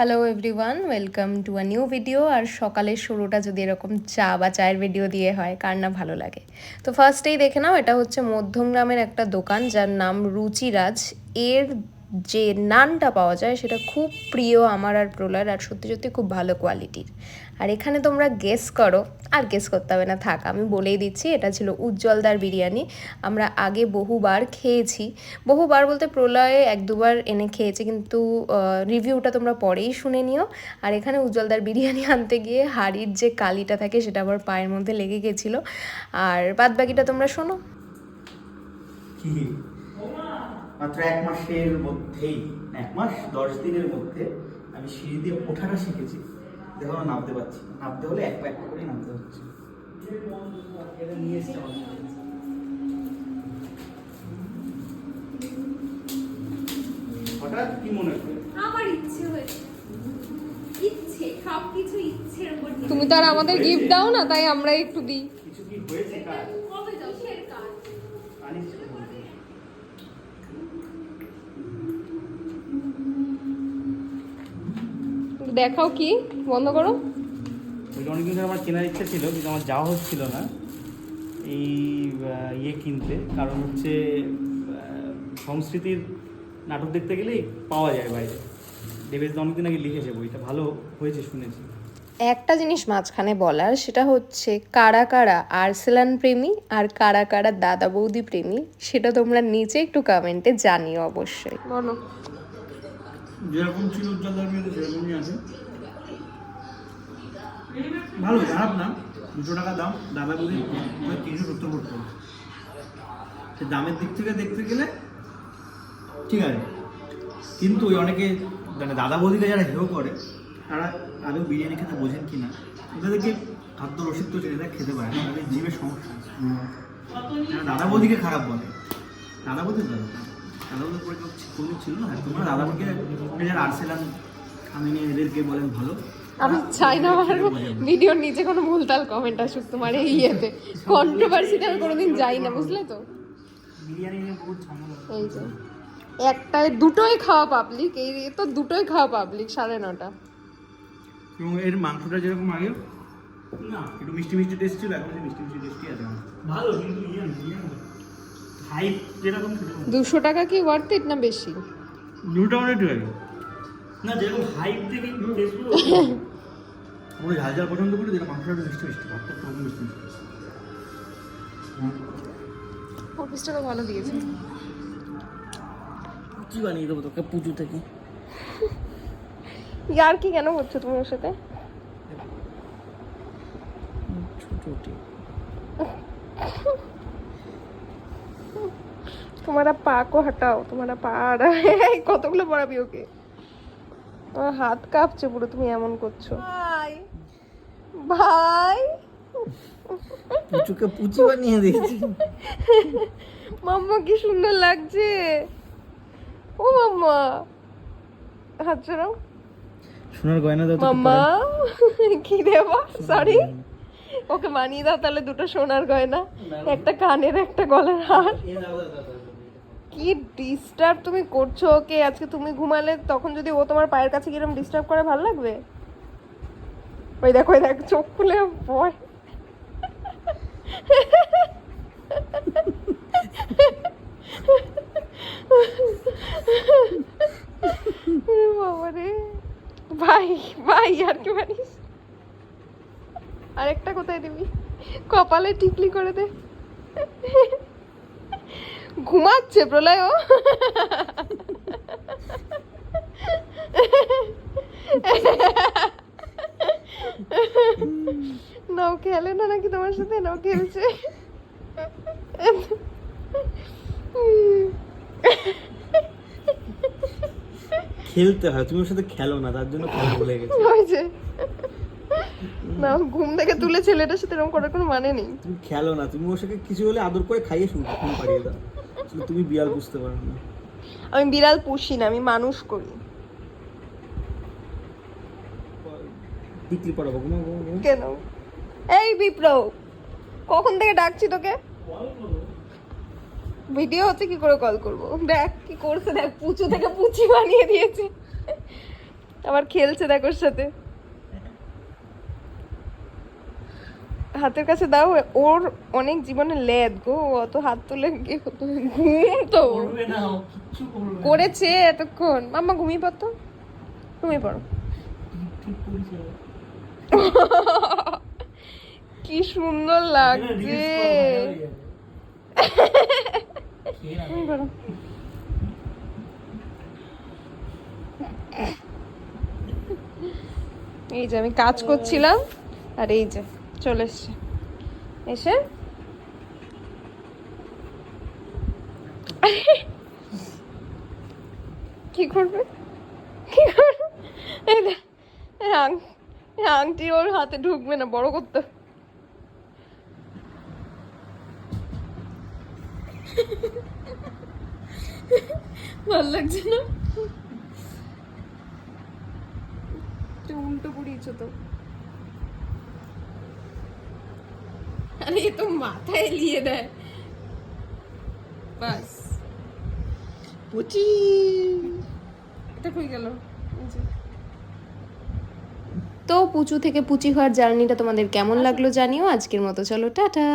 Hello everyone welcome to a new video আর সকালের শুরুটা যদি এরকম চা বা চায়ের ভিডিও দিয়ে হয়, কার না ভালো লাগে? তো ফার্স্টেই দেখে নাও, এটা হচ্ছে মধ্যমগ্রামের একটা দোকান যার নাম রুচিরাজ। এর যে নানটা পাওয়া যায় সেটা খুব প্রিয় আমার আর প্রলয়ের আর সত্যি সত্যি খুব ভালো কোয়ালিটির আর এখানে তোমরা গেস করো, আর গেস করতে হবে না, থাক, আমি বলেই দিচ্ছি, এটা ছিল উজ্জ্বলদার বিরিয়ানি। আমরা আগে বহুবার খেয়েছি, বহুবার বলতে প্রলয়ে এক দুবার এনে খেয়েছি, কিন্তু রিভিউটা তোমরা পরেই শুনে নিও। আর এখানে উজ্জ্বলদার বিরিয়ানি আনতে গিয়ে হাড়ির যে কালিটা থাকে সেটা আবার পায়ের মধ্যে লেগে গেছিল। আর বাদ বাকিটা তোমরা শোনো। মাত্র এক মাসের মধ্যেই এক মাস দশ দিনের মধ্যে আমি সিঁড়ি দিয়ে ওঠাটা শিখেছি। দেখো নামতে পারছি নামতে হলে এক পা এক পা করেই নামতে হচ্ছে। নিয়ে এসছি হঠাৎ কি মনে করে আমার ইচ্ছে হয়েছে। ইচ্ছে সবকিছু ইচ্ছের উপর তুমি তো আর আমাদের গিফট দাও না তাই আমরা একটু দিই। কিছু কি হয়েছে কাজ কবে যাও সের কাজ আনিস দেখাও কি? বন্ধ করো। অনেকদিন ধরে আমার কেনার ইচ্ছা ছিল কিন্তু আমার যাওয়া হচ্ছিল না। এই ইয়ে কিনতে। কারণ হচ্ছে সংস্কৃতির নাটক দেখতে গেলেই পাওয়া যায় বাইরে। দেবেশ অনেকদিন আগে লিখেছে বইটা। ভালো হয়েছে শুনেছি। একটা জিনিস মাঝখানে বলার সেটা হচ্ছে কারা কারা আর্সেলান প্রেমী আর কারা কারা দাদা বৌদি প্রেমী সেটা তোমরা নিচে একটু কমেন্টে জানিও অবশ্যই। বলো। যেরকম ছিল উজ্জ্বলদার বিয়েতে সেরকমই আছে। ভালো খারাপ না। দুশো টাকা দাম দাদা বলি তিনশো সত্তর করতে হবে দামের দিক থেকে দেখতে গেলে ঠিক আছে। কিন্তু ওই অনেকে মানে দাদা বৌদিকে যারা হেও করে তারা আদৌ বিরিয়ানি খেতে বোঝেন কি না ওদেরকে খাদ্য রসিদ তো দেয় খেতে পারে না। তাদের জীবের সমস্যা দাদা বৌদিকে খারাপ বলে। দাদা বৌদি দাদা ছিল না তোমরা দাদা বৌদিকে আর্সেলান আমি নিয়ে এদেরকে বলেন ভালো। আমি চাই না আমার ভিডিওর নিচে কোনো ভুলতাল কমেন্ট আসুক তোমার এই ইয়েতে। কন্ট্রোভার্সিতে আমি কোনোদিন যাই না বুঝলে তো? এই যে একটায় দুটোই খাওয়া পাবলিক এই তো দুটোই খাওয়া পাবলিক সাড়ে নটা। এবং এর মাংসটা যেরকম আগে না একটু মিষ্টি মিষ্টি টেস্ট ছিল এখন মিষ্টি মিষ্টি টেস্টই আছে। ভালো কিন্তু ইয়ে হাইপ যেরকম দুশো টাকা কি ওয়ার্থ ইট না বেশি? দুটো না যেরকম হাইপ থেকে আমরা ঝাল ঝাল পছন্দ করি যেটা মাংসটা মিষ্টি মিষ্টি ভাতটা মিষ্টি টাকা ভালো দিয়েছে। কি বানিয়ে দেবো তোকে পুজো থেকে? ইয়ার কি কেন করছ তুমি ওর সাথে? ছোট তোমারা পা কো হটাও তোমারা পা আর কতগুলো পড়াবি ওকে? আমার হাত কাঁপছে পুরো তুমি এমন করছ। ভাই ভাই। পুচুকে পুচি বানিয়ে দিয়েছি। মাম্মা কি সুন্দর লাগছে। ও মাম্মা। হাত ছড়াও সোনার গয়না দাও মাম্মা কি দেবা সরি ওকে মানিয়ে দাও তাহলে দুটো সোনার গয়না একটা কানের একটা গলার হার। কি ডিস্টার্ব তুমি করছ ওকে? আজকে তুমি ঘুমালে তখন যদি ও তোমার পায়ের কাছে কিরম ডিস্টার্ব করে, ভালো লাগবে? ওই দেখো, ওই দেখ, চোখ খুলে, ভয়। ভাই ভাই, আর কি মানিস আরেকটা কোথায় দিবি? কপালে টিকলি করে দে। ঘুমাচ্ছে প্রলয় ও। নাও খেলে না নাকি তোমার সাথে? নাও খেলছে। খেলতে হয় তুমি ওর সাথে খেলো না তার জন্য কথা বলে গেছি। না ঘুম থেকে তুলে ছেলেটার সাথে এরকম করার কোনো মানে নেই। তুমি খেলো না তুমি ওর সাথে কিছু হলে আদর করে খাইয়ে শুরু ঘুম পাড়িয়ে দাও। আসলে তুমি বিড়াল বুঝতে পারো না। আমি বিড়াল পুষি না আমি মানুষ করি। বিক্রি পড়াবো ঘুমা কেন? এই বিপ্র কখন থেকে ডাকছি তোকে? ভিডিও হচ্ছে কি করে কল করব? দেখ কি করছে দেখ পুচু থেকে পুচি বানিয়ে দিয়েছে। আবার খেলছে দেখ ওর সাথে। হাতের কাছে দাও ওর অনেক জীবনে লেদ গো অত হাত তুলে ঘুম তো। করেছে এতক্ষণ। মাম্মা ঘুমিয়ে পড়তো? ঘুমিয়ে পড়ো। কি সুন্দর লাগছে। এই যে আমি কাজ করছিলাম আর এই যে চলে এসছে। এসে কি করবে? কি করবে? এই আংটি ওর হাতে ঢুকবে না বড় করতে। ভালো লাগছে না? উল্টো পড়িয়েছো তো। আরে এ তো মাথায় এলিয়ে দেয় বাস পুচি এটা কই গেল তো পুচু থেকে পুচি হওয়ার জার্নিটা তোমাদের কেমন লাগল জানিও আজকের মতো চলো টাটা